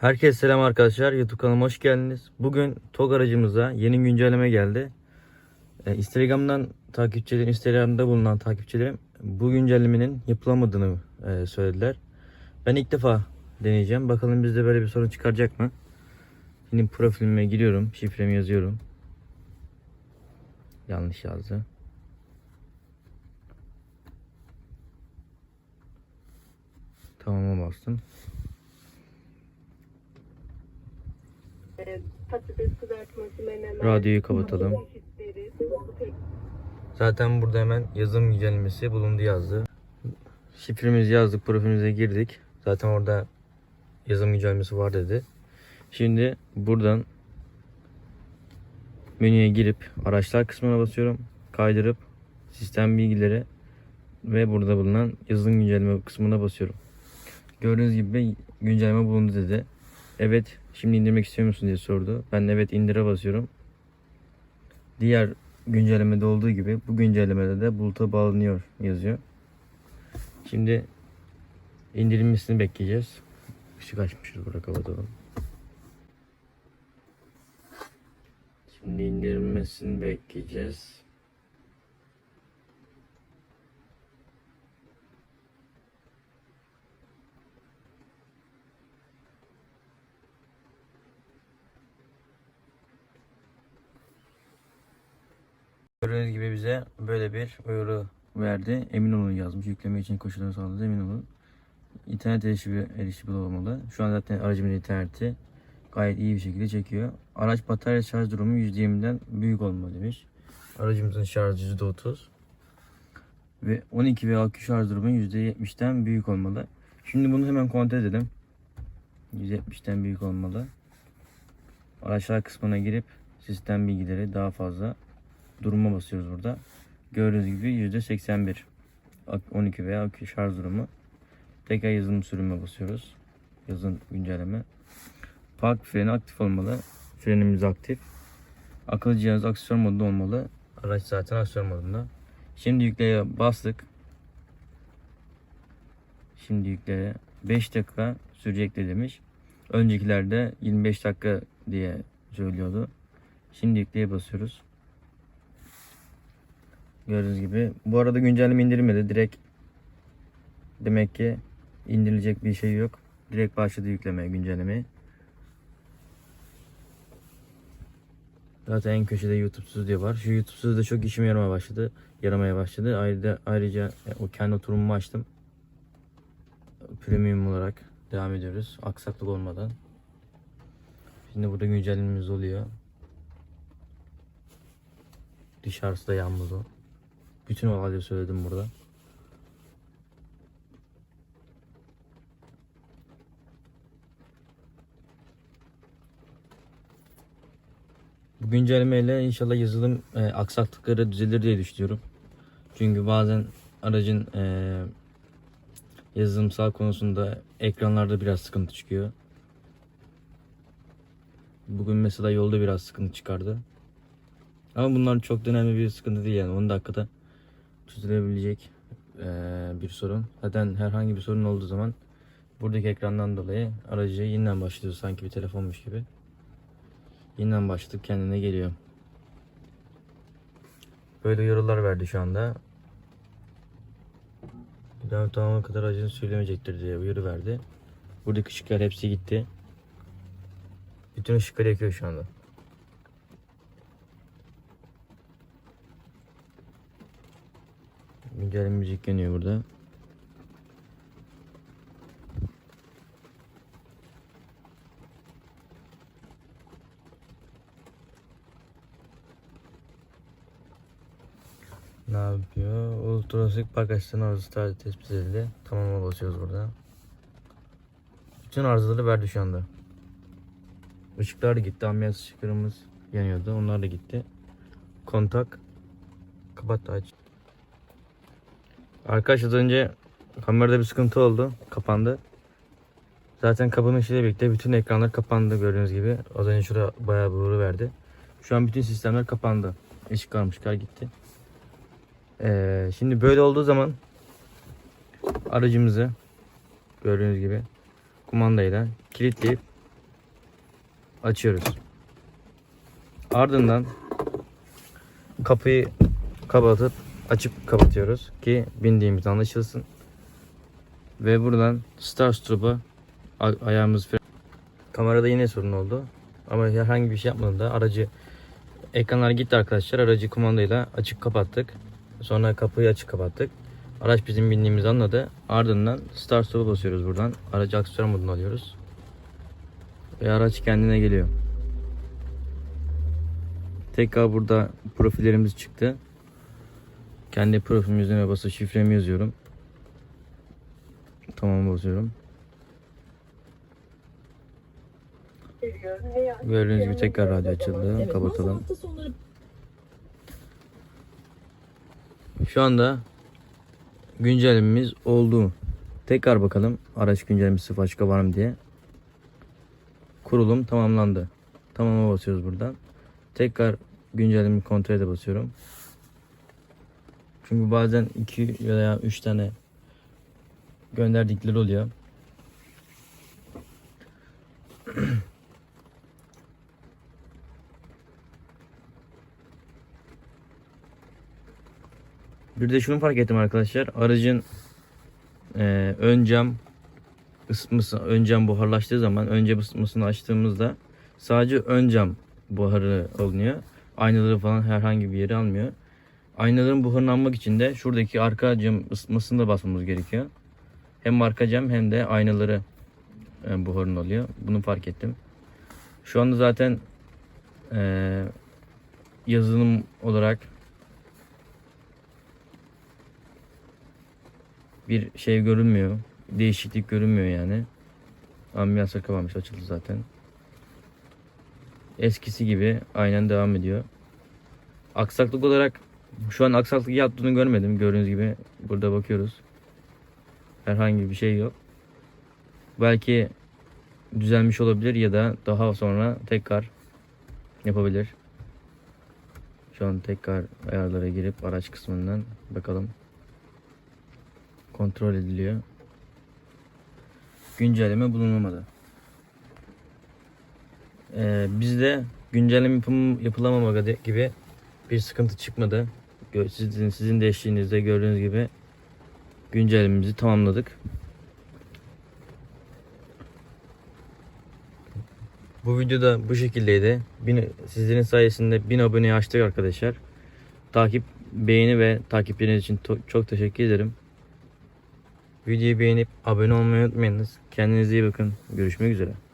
Herkese selam arkadaşlar. YouTube kanalıma hoş geldiniz. Bugün TOG aracımıza yeni güncelleme geldi. Ee, Instagram'dan takipçilerim, Instagram'da bulunan takipçilerim bu güncellemenin yapılamadığını e, söylediler. Ben ilk defa deneyeceğim. Bakalım bizde böyle bir sorun çıkaracak mı? Şimdi profilime giriyorum. Şifremi yazıyorum. Yanlış yazdı. Tamam'a bastım. Ee, patates kızartması, menemen. Radyoyu kapatalım. Zaten burada hemen yazım güncellemesi bulundu yazdı. Şifremizi yazdık, profilimize girdik. Zaten orada yazım güncellemesi var dedi. Şimdi buradan menüye girip araçlar kısmına basıyorum. Kaydırıp sistem bilgileri ve burada bulunan yazılım güncelleme kısmına basıyorum. Gördüğünüz gibi güncelleme bulundu dedi. Evet şimdi indirmek istiyor musun diye sordu. Ben evet indire basıyorum. Diğer güncellemede olduğu gibi bu güncellemede de buluta bağlanıyor yazıyor. Şimdi indirilmesini bekleyeceğiz. Işık açmışız burada kapatalım. Şimdi indirilmesini bekleyeceğiz. Gördüğünüz gibi bize böyle bir uyarı verdi. Emin olun yazmış. Yükleme için koşulları sağladı. Emin olun. İnternet erişimi, erişimi olmalı. Şu an zaten aracımın interneti gayet iyi bir şekilde çekiyor. Araç batarya şarj durumu %20'den büyük olmalı demiş. Aracımızın şarjı %30. Ve 12 ve akü şarj durumu %70'den büyük olmalı. Şimdi bunu hemen kontrol edelim. 170'ten büyük olmalı. Araçlar kısmına girip sistem bilgileri daha fazla duruma basıyoruz burada. Gördüğünüz gibi %81 Ak- 12 veya akü şarj durumu. Tekrar yazılım sürüme basıyoruz. Yazılım güncelleme. Park freni aktif olmalı. Frenimiz aktif. Akıllı cihaz aksiyon modunda olmalı. Araç zaten aksiyon modunda. Şimdi yükleye bastık. Şimdi yükleye 5 dakika sürecekti demiş. Öncekilerde 25 dakika diye söylüyordu. Şimdi yükleye basıyoruz. Gördüğünüz gibi. Bu arada güncelleme indirilmedi. Direkt demek ki indirilecek bir şey yok. Direkt başladı yüklemeye güncellemeyi. Zaten en köşede YouTube Studio var. Şu YouTube Studio'da çok işime yaramaya başladı. Yaramaya başladı. Ayrıca, ayrıca e, o kendi oturumumu açtım. Premium olarak devam ediyoruz. Aksaklık olmadan. Şimdi burada güncellememiz oluyor. Dışarısı da yağmurlu. Bütün olayları söyledim burada. Bu güncellemeyle inşallah yazılım e, aksaklıkları düzelir diye düşünüyorum. Çünkü bazen aracın e, yazılımsal konusunda ekranlarda biraz sıkıntı çıkıyor. Bugün mesela yolda biraz sıkıntı çıkardı. Ama bunlar çok da önemli bir sıkıntı değil yani 10 dakikada çözülebilecek eee, bir sorun. Zaten herhangi bir sorun olduğu zaman buradaki ekrandan dolayı aracı yeniden başlıyor sanki bir telefonmuş gibi. Yeniden başlatıp kendine geliyor. Böyle uyarılar verdi şu anda. Devam tamamına kadar aracını söylemeyecektir diye uyarı verdi. Buradaki ışıklar hepsi gitti. Bütün ışıklar yakıyor şu anda. Güncel müzik yanıyor burada. Ne yapıyor? Ultrasonic bagajdan arızası tarihi tespit edildi. Tamama basıyoruz burada. Bütün arızaları verdi şu anda. Işıklar gitti. Ambiyans ışıklarımız yanıyordu. Onlar da gitti. Kontak. Kapat aç. Arkadaşlar az önce kamerada bir sıkıntı oldu. Kapandı. Zaten kapanma işiyle birlikte bütün ekranlar kapandı gördüğünüz gibi. Az önce şurada bayağı bir verdi. Şu an bütün sistemler kapandı. Işıklar mışıklar gitti. Ee, şimdi böyle olduğu zaman aracımızı gördüğünüz gibi kumandayla kilitleyip açıyoruz. Ardından kapıyı kapatıp açıp kapatıyoruz ki bindiğimiz anlaşılsın. Ve buradan Star Stop'a a- ayağımız fren- Kamerada yine sorun oldu. Ama herhangi bir şey yapmadım da aracı ekranlar gitti arkadaşlar. Aracı kumandayla açık kapattık. Sonra kapıyı açık kapattık. Araç bizim bindiğimizi anladı. Ardından Start Stop'a basıyoruz buradan. Aracı aksiyon moduna alıyoruz. Ve araç kendine geliyor. Tekrar burada profillerimiz çıktı. Kendi profilim üzerine basıp şifremi yazıyorum. Tamam basıyorum. Gördüğünüz gibi tekrar radyo açıldı. Evet, Kapatalım. sonları Şu anda güncellememiz oldu. Tekrar bakalım araç güncellemesi başka var mı diye. Kurulum tamamlandı. Tamama basıyoruz buradan. Tekrar güncelleme kontrole de basıyorum. Çünkü bazen 2 veya 3 tane gönderdikleri oluyor. Bir de şunu fark ettim arkadaşlar. Aracın eee, ön cam ısıtması, ön cam buharlaştığı zaman önce ısıtmasını açtığımızda sadece ön cam buharı alınıyor. Aynaları falan herhangi bir yeri almıyor. Aynaların buharını almak için de şuradaki arka cam ısıtmasını da basmamız gerekiyor. Hem arka cam hem de aynaları e, buharını alıyor. Bunu fark ettim. Şu anda zaten eee, yazılım olarak bir şey görünmüyor. Değişiklik görünmüyor yani. Ambiyans kapanmış açıldı zaten. Eskisi gibi aynen devam ediyor. Aksaklık olarak şu an aksaklık yaptığını görmedim. Gördüğünüz gibi burada bakıyoruz. Herhangi bir şey yok. Belki düzelmiş olabilir ya da daha sonra tekrar yapabilir. Şu an tekrar ayarlara girip araç kısmından bakalım kontrol ediliyor. Güncelleme bulunamadı. Ee, bizde güncelleme yapım, yapılamama gibi bir sıkıntı çıkmadı. Sizin, sizin de eşliğinizde gördüğünüz gibi güncellememizi tamamladık. Bu videoda bu şekildeydi. Bin, sizlerin sayesinde 1000 aboneyi açtık arkadaşlar. Takip, beğeni ve takipleriniz için çok teşekkür ederim. Videoyu beğenip abone olmayı unutmayınız. Kendinize iyi bakın. Görüşmek üzere.